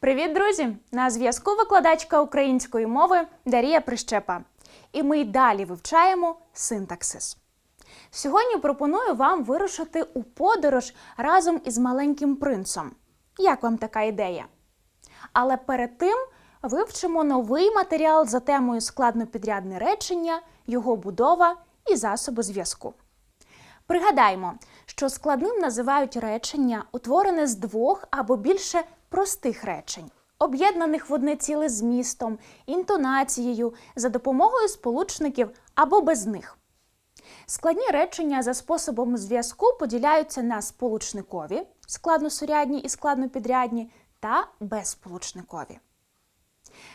Привіт, друзі! На зв'язку викладачка української мови Дарія Прищепа. І ми й далі вивчаємо синтаксис. Сьогодні пропоную вам вирушити у подорож разом із маленьким принцем. Як вам така ідея? Але перед тим вивчимо новий матеріал за темою складнопідрядне речення, його будова і засоби зв'язку. Пригадаємо, що складним називають речення, утворене з двох або більше простих речень, об'єднаних в одне ціле змістом, інтонацією, за допомогою сполучників або без них. Складні речення за способом зв'язку поділяються на сполучникові, складносурядні і складнопідрядні, та безсполучникові.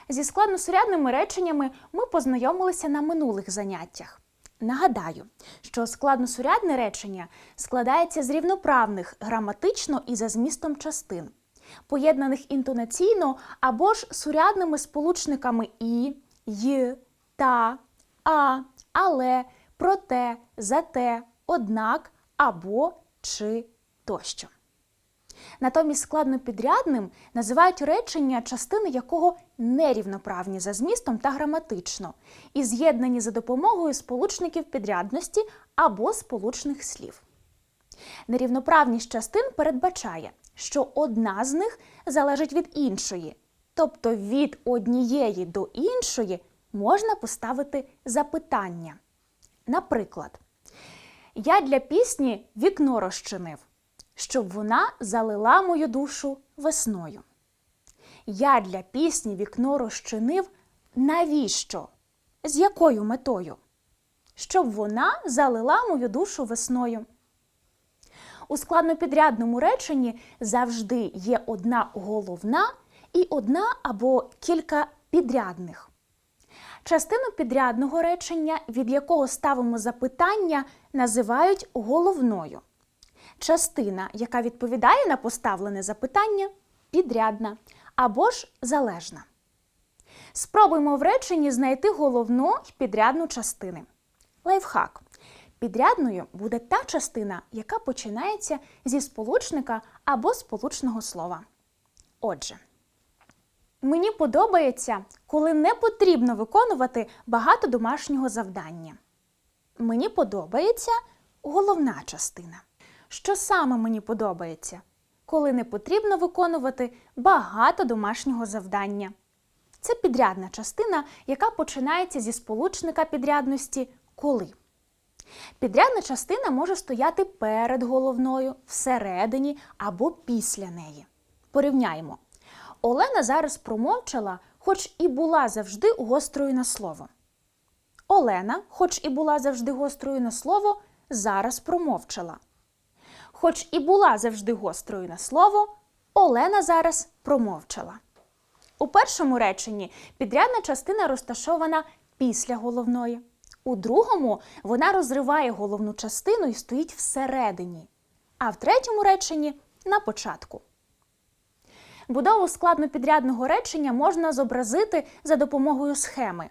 Зі складносурядними реченнями ми познайомилися на минулих заняттях. Нагадаю, що складносурядне речення складається з рівноправних граматично і за змістом частин, поєднаних інтонаційно або ж сурядними сполучниками і, й, та, а, але, проте, зате, однак або чи тощо. Натомість складнопідрядним називають речення, частини якого нерівноправні за змістом та граматично, і з'єднані за допомогою сполучників підрядності або сполучних слів. Нерівноправність частин передбачає, що одна з них залежить від іншої, тобто від однієї до іншої можна поставити запитання. Наприклад, я для пісні вікно розчинив щоб вона залила мою душу весною. Я для пісні вікно розчинив навіщо? З якою метою? Щоб вона залила мою душу весною. У складнопідрядному реченні завжди є одна головна і одна або кілька підрядних. Частину підрядного речення, від якого ставимо запитання, називають головною. Частина, яка відповідає на поставлене запитання, підрядна або ж залежна. Спробуємо в реченні знайти головну й підрядну частини. Лайфхак. Підрядною буде та частина, яка починається зі сполучника або сполучного слова. Отже, мені подобається, коли не потрібно виконувати багато домашнього завдання. Мені подобається головна частина. Що саме мені подобається, коли не потрібно виконувати багато домашнього завдання. Це підрядна частина, яка починається зі сполучника підрядності коли. Підрядна частина може стояти перед головною, всередині або після неї. Порівняємо. Олена зараз промовчала, хоч і була завжди гострою на слово. Олена, хоч і була завжди гострою на слово, зараз промовчала. Хоч і була завжди гострою на слово, Олена зараз промовчала. У першому реченні підрядна частина розташована після головної. У другому вона розриває головну частину і стоїть всередині. А в третьому реченні на початку. Будову складнопідрядного речення можна зобразити за допомогою схеми.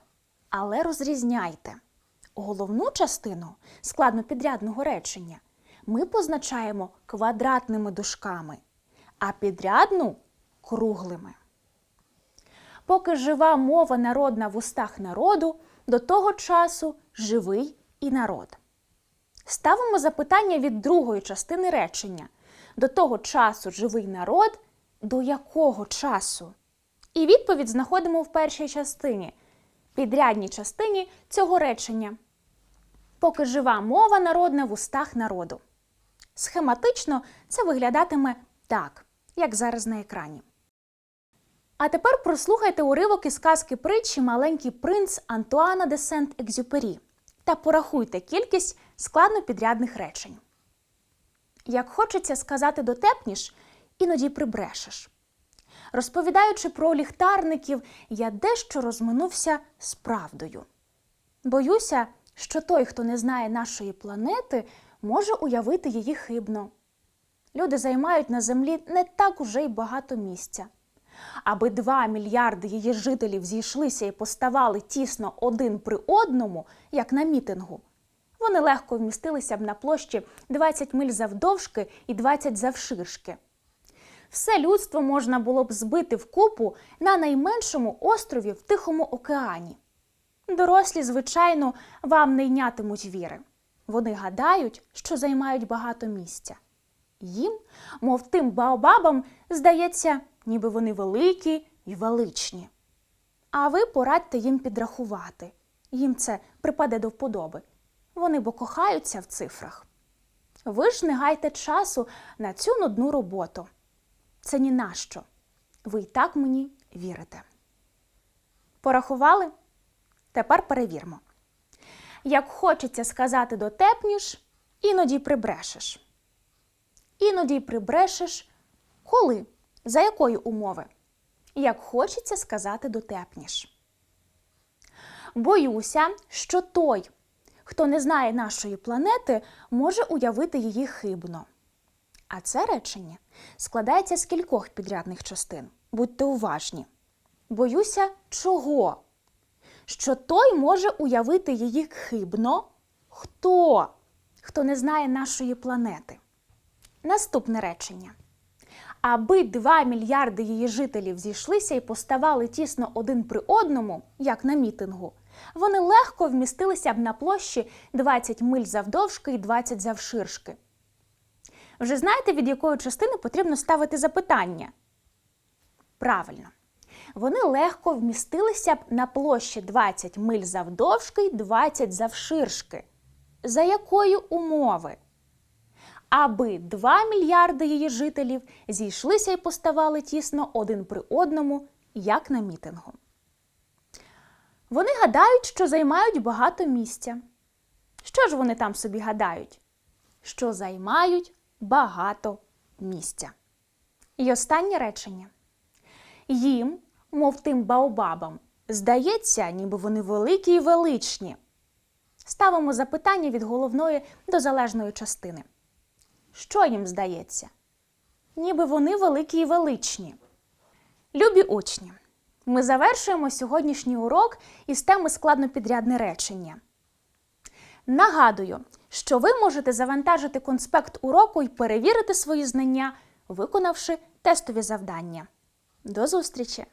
Але розрізняйте. Головну частину складнопідрядного речення ми позначаємо квадратними дужками, а підрядну круглими. Поки жива мова народна в устах народу, до того часу живий і народ. Ставимо запитання від другої частини речення. До того часу живий народ, до якого часу? І відповідь знаходимо в першій частині, підрядній частині цього речення. Поки жива мова народна в устах народу. Схематично це виглядатиме так, як зараз на екрані. А тепер прослухайте уривок із казки притчі Маленький принц Антуана де Сент-Екзюпері та порахуйте кількість складнопідрядних речень. Як хочеться сказати дотепніш, іноді прибрешеш. Розповідаючи про ліхтарників, я дещо розминувся з правдою. Боюся, що той, хто не знає нашої планети, може уявити її хибно. Люди займають на землі не так уже й багато місця. Аби два мільярди її жителів зійшлися і поставали тісно один при одному, як на мітингу, вони легко вмістилися б на площі 20 миль завдовжки і 20 завширшки. все людство можна було б збити вкупу на найменшому острові в Тихому океані. Дорослі, звичайно, вам не йнятимуть віри. Вони гадають, що займають багато місця. Їм, мов тим баобабам, здається, ніби вони великі і величні. А ви порадьте їм підрахувати. Їм це припаде до вподоби. Вони бо кохаються в цифрах. Ви ж не гайте часу на цю нудну роботу. Це ні на що. Ви й так мені вірите. Порахували? Тепер перевірмо. Як хочеться сказати дотепніш, іноді прибрешеш. Іноді прибрешеш коли? За якої умови? Як хочеться сказати дотепніш. Боюся, що той, хто не знає нашої планети, може уявити її хибно. А це речення складається з кількох підрядних частин. Будьте уважні. Боюся, чого? Що той може уявити її хибно? Хто? Хто не знає нашої планети. Наступне речення. Аби 2 мільярди її жителів зійшлися і поставали тісно один при одному, як на мітингу, вони легко вмістилися б на площі 20 миль завдовжки і 20 завширшки. Вже знаєте, від якої частини потрібно ставити запитання? Правильно. Вони легко вмістилися б на площі 20 миль завдовжки і 20 завширшки. За якої умови? Аби 2 мільярди її жителів зійшлися і поставали тісно один при одному, як на мітингу. Вони гадають, що займають багато місця. Що ж вони там собі гадають? Що займають багато місця. І останнє речення. Їм, мов тим баобабам, здається, ніби вони великі і величні. Ставимо запитання від головної до залежної частини. Що їм здається? Ніби вони великі і величні. Любі учні, ми завершуємо сьогоднішній урок із теми складнопідрядне речення. Нагадую, що ви можете завантажити конспект уроку і перевірити свої знання, виконавши тестові завдання. До зустрічі!